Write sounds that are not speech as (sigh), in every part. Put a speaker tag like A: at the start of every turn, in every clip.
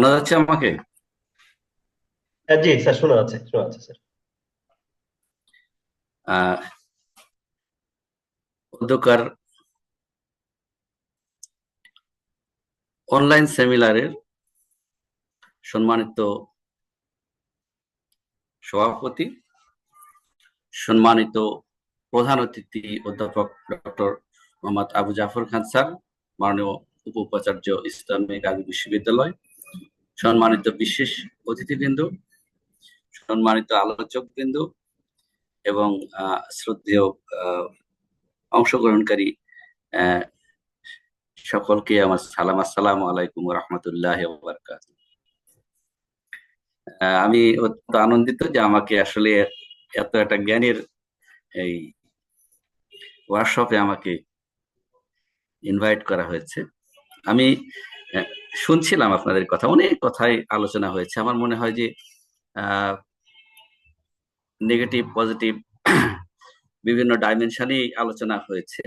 A: শোনা যাচ্ছে আমাকে?
B: হ্যাঁ, জি স্যার শোনা যাচ্ছে শোনা যাচ্ছে স্যার।
A: অধ্যকার অনলাইন সেমিনারের সম্মানিত সভাপতি সম্মানিত প্রধান অতিথি অধ্যাপক ডক্টর মোহাম্মদ আবু জাফর খান স্যার মাননীয় উপ উপাচার্য ইসলামিক আলী বিশ্ববিদ্যালয় সম্মানিত বিশেষ অতিথিবৃন্দ, সম্মানিত আলোচক বিন্দু এবং শ্রদ্ধেয় অংশগ্রহণকারী সকলকে আমার সালাম, আসসালাম আলাইকুম রহমতুল্লাহ আমি অত্যন্ত আনন্দিত যে আমাকে আসলে এত একটা জ্ঞানের এই ওয়ার্কশপে আমাকে ইনভাইট করা হয়েছে। আমি শুনছিলাম আপনাদের কথা, অনেক কথাই আলোচনা হয়েছে। আমার মনে হয় যে নেগেটিভ পজিটিভ (clears throat) বিভিন্ন ডাইমেনশনই আলোচনা হয়েছে।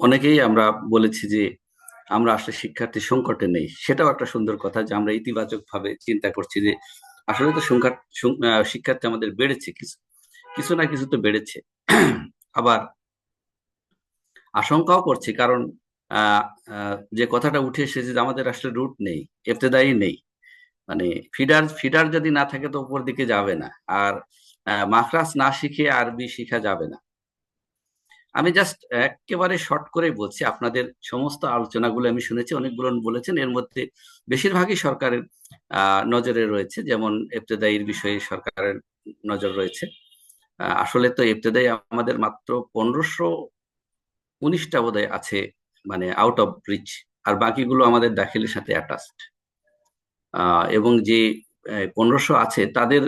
A: অনেকেই আমরা বলেছি যে, আমরা আসলে শিক্ষার্থী সংকটে নেই। সেটাও একটা সুন্দর কথা যে, আমরা ইতিবাচক ভাবে চিন্তা করছি যে, আসলে তো সংখ্যা শিক্ষার্থী আমাদের বেড়েছে, কিছু কিছু না কিছু তো বেড়েছে। (clears throat) আবার আশঙ্কাও করছি, কারণ যে কথাটা উঠে এসেছে যে আমাদের আসলে রুট নেই এফতেদায়ী নেই মানে ফিডার ফিডার যদি না থাকে তো উপর দিকে যাবে না, আর মাখরাস না শিখে আরবি শিখা যাবে না। আমি জাস্ট একেবারে শর্ট করে বলছি, আপনাদের সমস্ত আলোচনাগুলো আমি শুনেছি, অনেকগুলো বলেছেন, এর মধ্যে বেশিরভাগই সরকারের নজরে রয়েছে, যেমন এফতেদায়ীর বিষয়ে সরকারের নজর রয়েছে। আসলে তো এফতেদায়ী আমাদের মাত্র পনেরোশো উনিশটা বোধহয় আছে মানে আউট অফ রিচ আর বাকিগুলো আমাদের দাখিলের সাথে অ্যাটাচড এবং যে পনেরোশো আছে, তাদের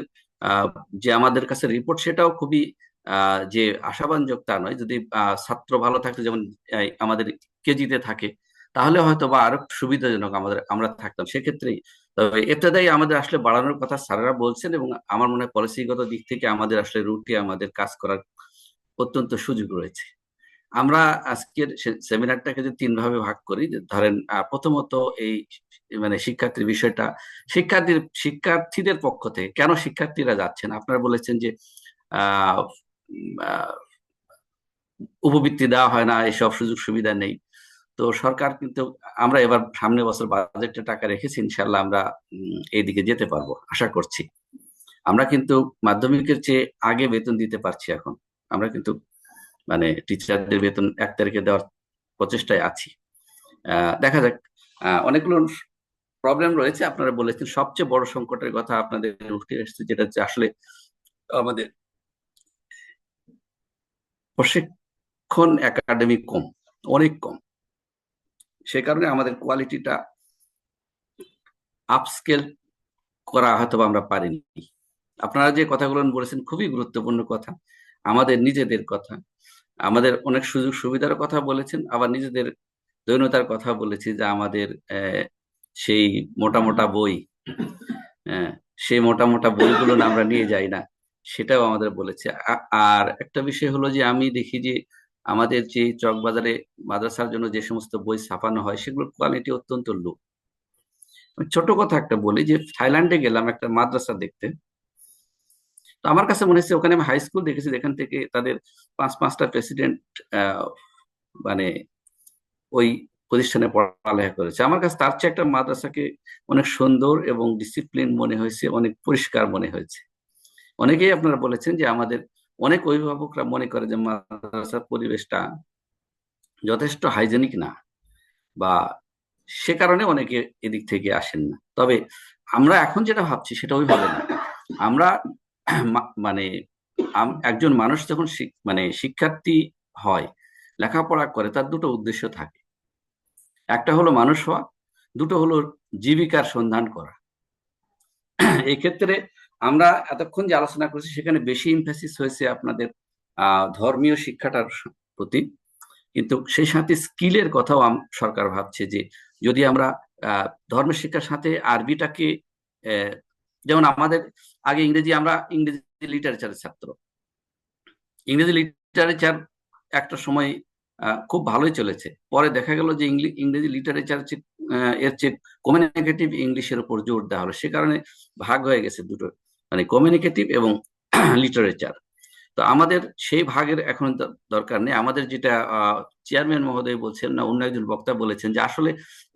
A: যে আমাদের কাছে রিপোর্ট সেটাও খুবই যে আশাবানযোগ তা নয়। যদি ছাত্র ভালো থাকতো যেমন আমাদের কেজিতে থাকে, তাহলে হয়তো বা আরও সুবিধাজনক আমাদের, আমরা থাকতাম সেক্ষেত্রেই। তবে এফতেদাই আমাদের আসলে বাড়ানোর কথা স্যারেরা বলছেন এবং আমার মনে হয় পলিসিগত দিক থেকে আমাদের আসলে রুটে আমাদের কাজ করার অত্যন্ত সুযোগ রয়েছে। আমরা আজকের সেমিনারটাকে যদি তিন ভাবে ভাগ করি ধরেন প্রথমত এই মানে শিক্ষার্থীর বিষয়টা, শিক্ষার্থীর, শিক্ষার্থীদের পক্ষ থেকে, কেন শিক্ষার্থীরা যাচ্ছেন? আপনারা বলেছেন যে উপবৃত্তি দেওয়া হয় না, এসব সুযোগ সুবিধা নেই। তো সরকার কিন্তু, আমরা এবার সামনে বছর বাজেটে টাকা রেখেছি ইনশাল্লাহ আমরা এইদিকে যেতে পারব, আশা করছি। আমরা কিন্তু মাধ্যমিকের চেয়ে আগে বেতন দিতে পারছি এখন। আমরা কিন্তু মানে টিচারদের বেতন এক তারিখে দেওয়ার প্রচেষ্টায় আছি। দেখা যাক। অনেকগুলো প্রবলেম রয়েছে। আপনারা বলেছেন সবচেয়ে বড় সংকটের কথা আপনাদের উঠে এসেছে, যেটা হচ্ছে আসলে আমাদের প্রশিক্ষণ একাডেমি কম, অনেক কম। সে কারণে আমাদের কোয়ালিটিটা আপস্কেল করা হয়তো আমরা পারিনি। আপনারা যে কথাগুলো বলেছেন খুবই গুরুত্বপূর্ণ কথা। আমাদের নিজেদের কথা। আমাদের অনেক সুযোগ সুবিধার কথা বলেছেন, আবার নিজেদের দৈনতার কথা বলেছি যে আমাদের সেই মোটা মোটা বই সেই মোটা মোটা বইগুলো আমরা নিয়ে যাই না, সেটাও আমাদের বলেছে। আর একটা বিষয় হলো যে আমি দেখি যে আমাদের যে চকবাজারে মাদ্রাসার জন্য যে সমস্ত বই ছাপানো হয়, সেগুলোর কোয়ালিটি অত্যন্ত লো ছোট কথা একটা বলি যে থাইল্যান্ডে গেলাম একটা মাদ্রাসা দেখতে। তো আমার কাছে মনে হচ্ছে ওখানে আমি হাই স্কুল দেখেছি, যেখান থেকে তাদের পাঁচ পাঁচটা প্রেসিডেন্ট মানে ওই প্রতিষ্ঠানে পড়ালেখা করেছে। আমার কাছে তার চেয়ে একটা মাদ্রাসাকে অনেক সুন্দর এবং ডিসিপ্লিন মনে হয়েছে, অনেক পরিষ্কার মনে হয়েছে। অনেকেই আপনারা বলেছেন যে আমাদের অনেক অভিভাবকরা মনে করে যে মাদ্রাসার পরিবেশটা যথেষ্ট হাইজেনিক না বা সে কারণে অনেকে এদিক থেকে আসেন না। তবে আমরা এখন যেটা ভাবছি সেটা ওইভাবে না। আমরা মানে একজন মানুষ যখন মানে শিক্ষার্থী হয়, লেখাপড়া করে, তার দুটো উদ্দেশ্য থাকে। একটা হলো মানুষ হওয়া, দুটো হলো জীবিকার সন্ধান করা। এই ক্ষেত্রে আমরা এতক্ষণ যে আলোচনা করছি, সেখানে বেশি ইমফেসিস হয়েছে আপনাদের ধর্মীয় শিক্ষাটার প্রতি। কিন্তু সেই সাথে স্কিলের কথাও সরকার ভাবছে যে, যদি আমরা ধর্মের শিক্ষার সাথে আরবিটাকে যেমন আমাদের আগে ইংরেজি আমরা ইংরেজি লিটারেচারের ছাত্র। ইংরেজি লিটারেচার একটা সময় খুব ভালোই চলেছে। পরে দেখা গেল যে ইংরেজি লিটারেচার এর চেয়ে কমিউনিকেটিভ ইংলিশের উপর জোর দেওয়া হলো। সে কারণে ভাগ হয়ে গেছে দুটো মানে কমিউনিকেটিভ এবং লিটারেচার তো আমাদের সেই ভাগের এখন দরকার নেই। আমাদের যেটা চেয়ারম্যান মহোদয় বলছেন না, অন্য একজন বক্তা বলেছেন যে আসলে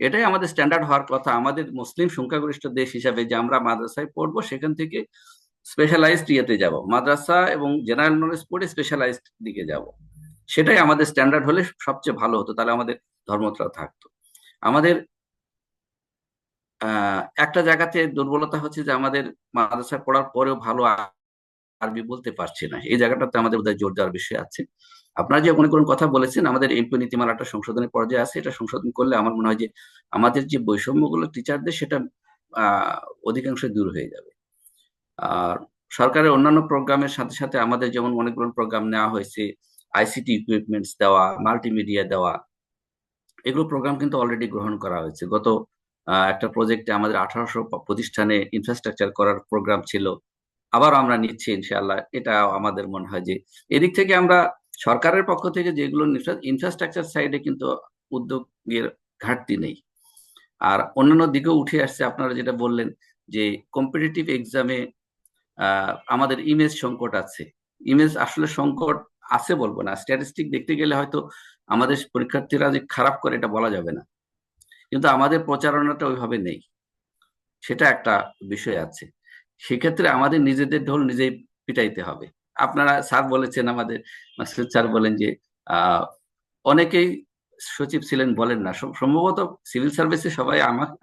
A: এটাই আমাদের স্ট্যান্ডার্ড হওয়ার কথা। আমাদের মুসলিম সংখ্যাগরিষ্ঠ দেশ হিসাবে যে আমরা মাদ্রাসায় পড়ব, সেখান থেকে স্পেশালাইজড ইয়েতে যাব। মাদ্রাসা এবং জেনারেল নলেজ পড়ে স্পেশালাইজড দিকে যাব। সেটাই আমাদের স্ট্যান্ডার্ড হলে সবচেয়ে ভালো হতো, তাহলে আমাদের ধর্মটাও থাকতো। আমাদের একটা জায়গাতে দুর্বলতা হচ্ছে যে আমাদের মাদ্রাসায় পড়ার পরেও ভালো আরবি বলতে পারছি না। এই জায়গাটাতে আমাদের বোধহয় জোর দেওয়ার বিষয় আছে। আপনারা যে অনেক কথা বলেছেন, আমাদের এমপি নীতিমালাটা সংশোধনের পর্যায়ে আছে। এটা সংশোধন করলে আমার মনে হয় যে আমাদের যে বৈষম্যগুলো টিচারদের সেটা অধিকাংশ দূর হয়ে যাবে। আর সরকারের অন্যান্য প্রোগ্রামের সাথে সাথে আমাদের যেমন মনে অনেকগুলো প্রোগ্রাম নেওয়া হয়েছে, আইসিটি ইকুইপমেন্টস দেওয়া মাল্টিমিডিয়া দেওয়া, এগুলো প্রোগ্রাম কিন্তু অলরেডি গ্রহণ করা হয়েছে। গত একটা প্রজেক্টে আমাদের আঠারোশো প্রতিষ্ঠানে ইনফ্রাস্ট্রাকচার করার প্রোগ্রাম ছিল। আবার আমরা নিচ্ছি ইনশাআল্লাহ। এটা আমাদের মনে হয় যে এদিক থেকে আমরা সরকারের পক্ষ থেকে যেগুলো ইনফ্রাস্ট্রাকচার সাইডে কিন্তু উদ্যোগের ঘাটতি নেই। আর অন্যান্য দিকেও উঠে আসছে, আপনারা যেটা বললেন যে কম্পিটিটিভ এক্সামে আমাদের ইমেজ সংকট আছে। ইমেজ আসলে সংকট আছে বলব না স্ট্যাটিস্টিক দেখতে গেলে হয়তো আমাদের পরীক্ষার্থীরা যে খারাপ করে এটা বলা যাবে না। কিন্তু আমাদের প্রচারণাটা ওইভাবে নেই। সেটা একটা বিষয় আছে। সেক্ষেত্রে আমাদের নিজেদের ঢোল নিজেই পিটাইতে হবে। আপনারা স্যার বলেছেন, আমাদের স্যার বলেন যে অনেকেই সচিব ছিলেন বলেন না। সম্ভবত সিভিল সার্ভিসে সবাই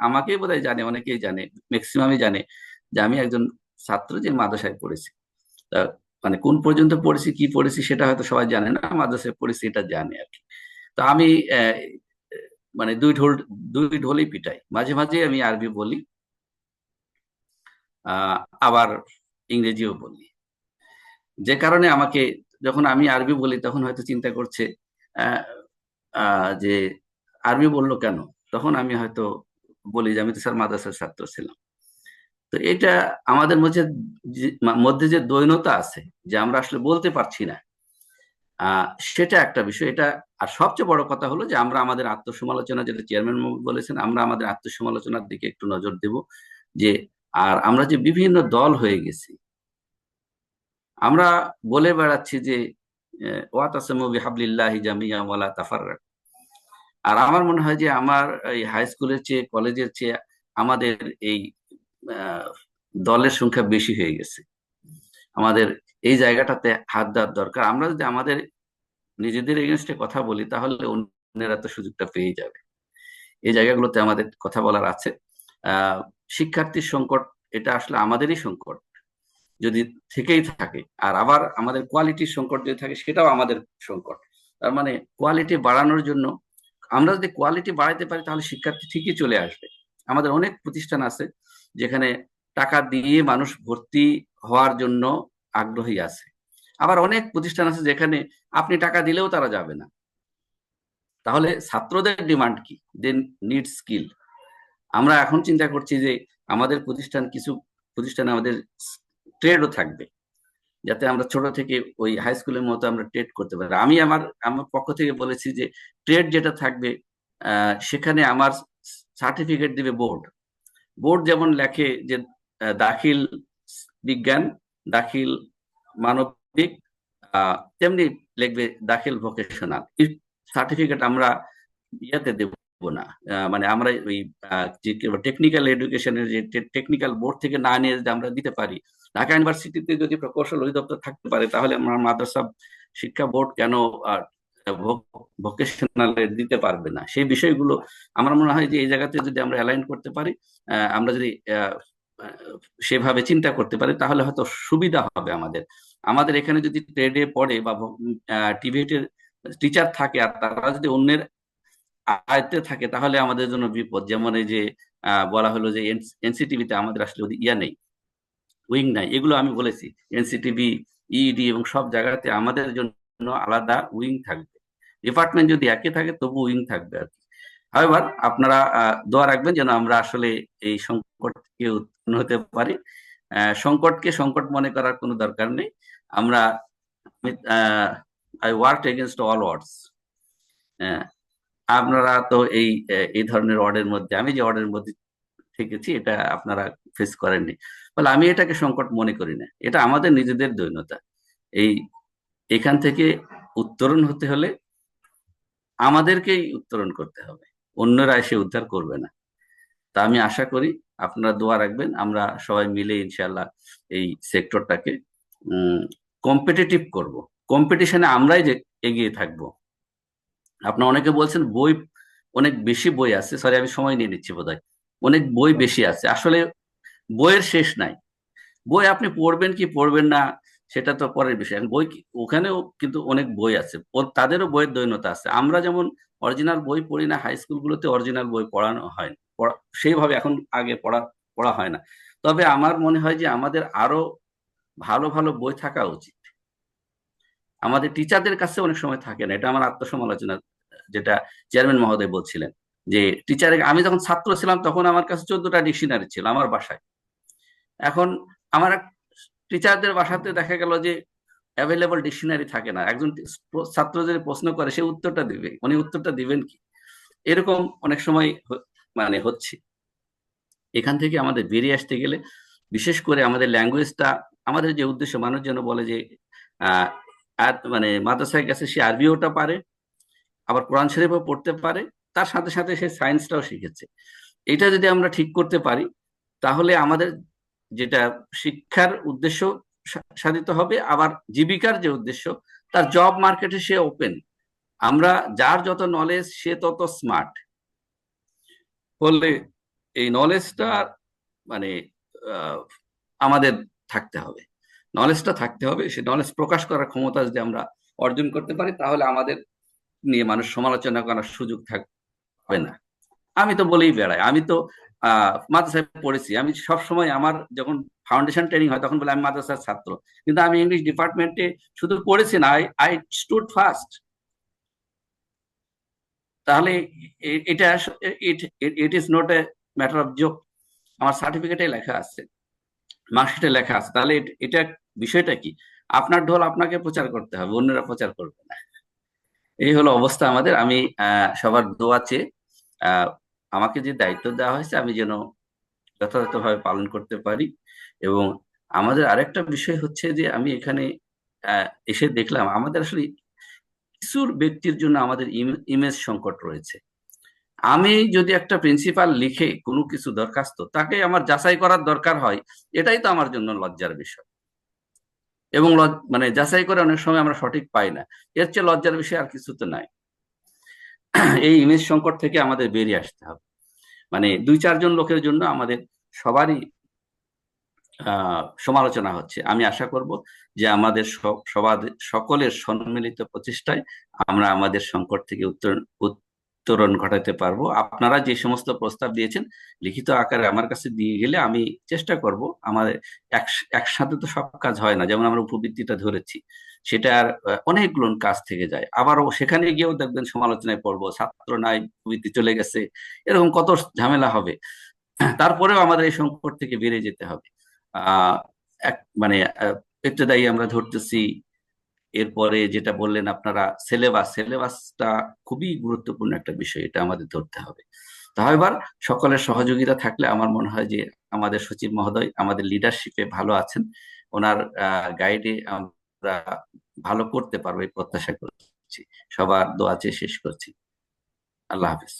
A: আমাকেই বোধহয় জানে, অনেকেই জানে, ম্যাক্সিমামই জানে যে আমি একজন ছাত্র যে মাদ্রাসায় পড়েছি। মানে কোন পর্যন্ত পড়েছি, কি পড়েছি সেটা হয়তো সবাই জানে না, মাদ্রাসায় পড়েছি এটা জানে আর কি। তো আমি মানে দুই ঢোল, দুই ঢোলই পিটাই। মাঝে মাঝে আমি আরবি বলি আবার ইংরেজিও বলি। যে কারণে আমাকে যখন আমি আরবি বলি, তখন হয়তো চিন্তা করছে যে আরবি বলল কেন? তখন আমি হয়তো বলি যে আমি তো স্যার মাদ্রাসার ছাত্র ছিলাম। তো এটা আমাদের মধ্যে মধ্যে যে দৈনতা আছে, যে আমরা আসলে বলতে পারছি না সেটা একটা বিষয়। এটা, আর সবচেয়ে বড় কথা হলো যে আমরা আমাদের আত্মসমালোচনা, যেটা চেয়ারম্যান বলেছেন, আমরা আমাদের আত্মসমালোচনার দিকে একটু নজর দেব, যে আর আমরা যে বিভিন্ন দল হয়ে গেছি, আমরা বলে বেড়াচ্ছি যে আর আমার মনে হয় যে আমার এই হাই স্কুলের চেয়ে, কলেজের চেয়ে আমাদের এই দলের সংখ্যা বেশি হয়ে গেছে। আমাদের এই জায়গাটাতে হাত দেওয়ার দরকার। আমরা যদি আমাদের নিজেদের এগেনস্টে কথা বলি, তাহলে অন্যেরা তো সুযোগটা পেয়ে যাবে। এই জায়গাগুলোতে আমাদের কথা বলার আছে। শিক্ষার্থীর সংকট, এটা আসলে আমাদেরই সংকট। যদি থেকেই থাকে, আর আবার আমাদের কোয়ালিটির সংকট যদি থাকে, সেটাও আমাদের সংকট। তার মানে কোয়ালিটি বাড়ানোর জন্য, আমরা যদি কোয়ালিটি বাড়াইতে পারি, তাহলে শিক্ষার্থী ঠিকই চলে আসবে। আমাদের অনেক প্রতিষ্ঠান আছে, যেখানে টাকা দিয়ে মানুষ ভর্তি হওয়ার জন্য আগ্রহী আছে। আবার অনেক প্রতিষ্ঠান আছে, যেখানে আপনি টাকা দিলেও তারা যাবে না। তাহলে ছাত্রদের ডিমান্ড কি? দে নিড স্কিল আমরা এখন চিন্তা করছি যে আমাদের প্রতিষ্ঠান কিছু প্রতিষ্ঠানে আমাদের ট্রেডও থাকবে, যাতে আমরা ছোট থেকে ওই হাই স্কুলের মতো আমরা ট্রেড করতে পারি। আমি আমার আমার পক্ষ থেকে বলেছি যে ট্রেড যেটা থাকবে সেখানে আমার সার্টিফিকেট দিবে বোর্ড বোর্ড যেমন লেখে যে দাখিল বিজ্ঞান, দাখিল মানবিক তেমনি লিখবে দাখিল ভোকেশনাল সার্টিফিকেট আমরা ইয়েতে দেব। না। মানে আমরা ওই টেকনিক্যাল এডুকেশনের যে টেকনিক্যাল বোর্ড থেকে না নিয়ে যদি আমরা দিতে পারি, ঢাকা ইউনিভার্সিটিতে যদি প্রকৌশল অধিদপ্তর থাকতে পারে, তাহলে আমরা মাদ্রাসা শিক্ষা বোর্ড কেন ভোকেশনাল দিতে পারবে না? সেই বিষয়গুলো আমার মনে হয় যে এই জায়গাতে যদি আমরা অ্যালাইন করতে পারি আমরা যদি সেভাবে চিন্তা করতে পারি, তাহলে হয়তো সুবিধা হবে আমাদের। আমাদের এখানে যদি ট্রেডে পড়ে বা টিভিটের টিচার থাকে আর তারা যদি অন্যের আয়ত্তে থাকে তাহলে আমাদের জন্য বিপদ। যেমন এই যে বলা হলো যে এনসিটিভিতে আমাদের আসলে ইয়া নেই উইং নাই এগুলো আমি বলেছি। এনসিটিভি ইডি এবং সব জায়গাতে আমাদের জন্য আলাদা উইং থাকবে। ডিপার্টমেন্ট যদি একই থাকে তবু উইং থাকবে আর কি। হাইবার আপনারা দোয়া রাখবেন যেন আমরা আসলে এই সংকট উৎপন্ন হতে পারি। সংকটকে সংকট মনে করার কোনো দরকার নেই। আমরা I work against all words ah, আপনারা তো এই এই ধরনের ওয়ার্ডের মধ্যে, আমি যে ওয়ার্ডের মধ্যে থেকেছি, এটা আপনারা ফেস করেননি। বলে আমি এটাকে সংকট মনে করি না। এটা আমাদের নিজেদের দৈন্যতা। এই, এখান থেকে উত্তরণ হতে হলে আমাদেরকেই উত্তরণ করতে হবে। অন্যরা এসে উদ্ধার করবে না। তা আমি আশা করি আপনারা দোয়া রাখবেন। আমরা সবাই মিলে ইনশাল্লাহ এই সেক্টরটাকে কম্পিটিটিভ করব। কম্পিটিশনে আমরাই যে এগিয়ে থাকব। আপনার অনেকে বলছেন বই অনেক বেশি বই আছে। সরি আমি সময় নিয়ে নিচ্ছি বোধহয়। অনেক বই বেশি আছে। আসলে বইয়ের শেষ নাই। বই আপনি পড়বেন কি পড়বেন না সেটা তো পরের বিষয়। এখন বই ওখানেও কিন্তু অনেক বই আছে। তাদেরও বইয়ের দৈন্যতা আছে। আমরা যেমন অরিজিনাল বই পড়ি না হাই স্কুলগুলোতে অরিজিনাল বই পড়ানো হয় সেইভাবে এখন আগে পড়া পড়া হয় না। তবে আমার মনে হয় যে আমাদের আরও ভালো ভালো বই থাকা উচিত। আমাদের টিচারদের কাছে অনেক সময় থাকে না। এটা আমার আত্মসমালোচনা। যেটা চেয়ারম্যান মহোদয় বলছিলেন যে টিচার আমি যখন ছাত্র ছিলাম তখন আমার কাছে চোদ্দটা ডিকশনারি ছিল আমার বাসায়। এখন আমার টিচারদের বাসাতে দেখা গেল যে অ্যাভেলেবল ডিকশনারি থাকে না। একজন ছাত্র যদি প্রশ্ন করে, সে উত্তরটা দিবে। উনি উত্তরটা দিবেন কি? এরকম অনেক সময় মানে হচ্ছে। এখান থেকে আমাদের বেরিয়ে আসতে গেলে বিশেষ করে আমাদের ল্যাঙ্গুয়েজটা, আমাদের যে উদ্দেশ্য মানুষ যেন বলে যে আর মানে মাদ্রাসায় গেছে সে আরবিওটা পারে আবার কোরআন শরীফও পড়তে পারে, তার সাথে সাথে সে সায়েন্সটাও শিখেছে। এটা যদি আমরা ঠিক করতে পারি, তাহলে আমাদের যেটা শিক্ষার উদ্দেশ্য সাধিত হবে, আবার জীবিকার যে উদ্দেশ্য, তার জব মার্কেটে সে ওপেন আমরা যার যত নলেজ সে তত স্মার্ট বললে এই নলেজটা মানে আমাদের থাকতে হবে। নলেজটা থাকতে হবে, সে নলেজ প্রকাশ করার ক্ষমতা যদি আমরা অর্জন করতে পারি, তাহলে আমাদের নিয়ে মানুষ সমালোচনা করার সুযোগ থাকবে না। আমি তো বলেই বেড়াই। আমি তো মাদ্রাসায় পড়েছি। আমি সব সময় আমার যখন ফাউন্ডেশন ট্রেনিং হয় তখন বলে আমি মাদ্রাসার ছাত্র। কিন্তু আমি ইংলিশ ডিপার্টমেন্টে শুধু পড়েছি না আই স্টুড ফার্স্ট তাহলে এটা it is not a matter of joke আমার সার্টিফিকেটে লেখা আছে। মার্কশিটে লেখা আছে। তাহলে এটা বিষয়টা কি? আপনার ঢোল আপনাকে প্রচার করতে হবে, অন্যরা প্রচার করবে না। এই হলো অবস্থা আমাদের। আমি সবার দোয়া চেয়ে আমাকে যে দায়িত্ব দেওয়া হয়েছে আমি যেন যথাযথভাবে পালন করতে পারি। এবং আমাদের আরেকটা বিষয় হচ্ছে যে আমি এখানে এসে দেখলাম আমাদের আসলে কিছুর ব্যক্তির জন্য আমাদের ইমেজ সংকট রয়েছে। আমি যদি একটা প্রিন্সিপাল লিখে কোনো কিছু দরখাস্ত, তাকে আমার যাচাই করার দরকার হয়, এটাই তো আমার জন্য লজ্জার বিষয়। এবং মানে যাচাই করে অনেক সময় আমরা সঠিক পাই না। এর চেয়ে লজ্জার বিষয় আর কিছু তো নাই। (clears throat) এই ইমেজ সংকট থেকে আমাদের বেরিয়ে আসতে হবে। মানে দুই, চারজন লোকের জন্য আমাদের সবারই সমালোচনা হচ্ছে। আমি আশা করব যে আমাদের সব সবার সকলের সম্মিলিত প্রচেষ্টায় আমরা আমাদের সংকট থেকে উত্তরণ উত্তরণ ঘটাতে পারব। আপনারা যে সমস্ত প্রস্তাব দিয়েছেন, লিখিত আকারে আমার কাছে দিয়ে গেলে আমি চেষ্টা করব। আমাদের এক- একসাথে তো সব কাজ হয় না, যেমন আমরা উপবৃত্তিটা ধরেছি, সেটা আর অনেকগুলো কাজ থেকে যায়। আবারও সেখানে গিয়েও দেখবেন সমালোচনায় পড়ব, ছাত্র নাই, উপবৃত্তি চলে গেছে, এরকম কত ঝামেলা হবে। তারপরেও আমাদের এই সংকট থেকে বেড়ে যেতে হবে। আহ এক মানে ইবতেদায়ী আমরা ধরতেছি এরপরে যেটা বললেন আপনারা সিলেবাস সিলেবাসটা খুবই গুরুত্বপূর্ণ একটা বিষয়, এটা আমাদের ধরতে হবে। তাহলে সকলের সহযোগিতা থাকলে আমার মনে হয় যে আমাদের সচিব মহোদয় আমাদের লিডারশিপে ভালো আছেন। ওনার গাইডে আমরা ভালো করতে পারব এই প্রত্যাশা করছি। সবার দোয়া চেয়ে শেষ করছি। আল্লাহ হাফিজ।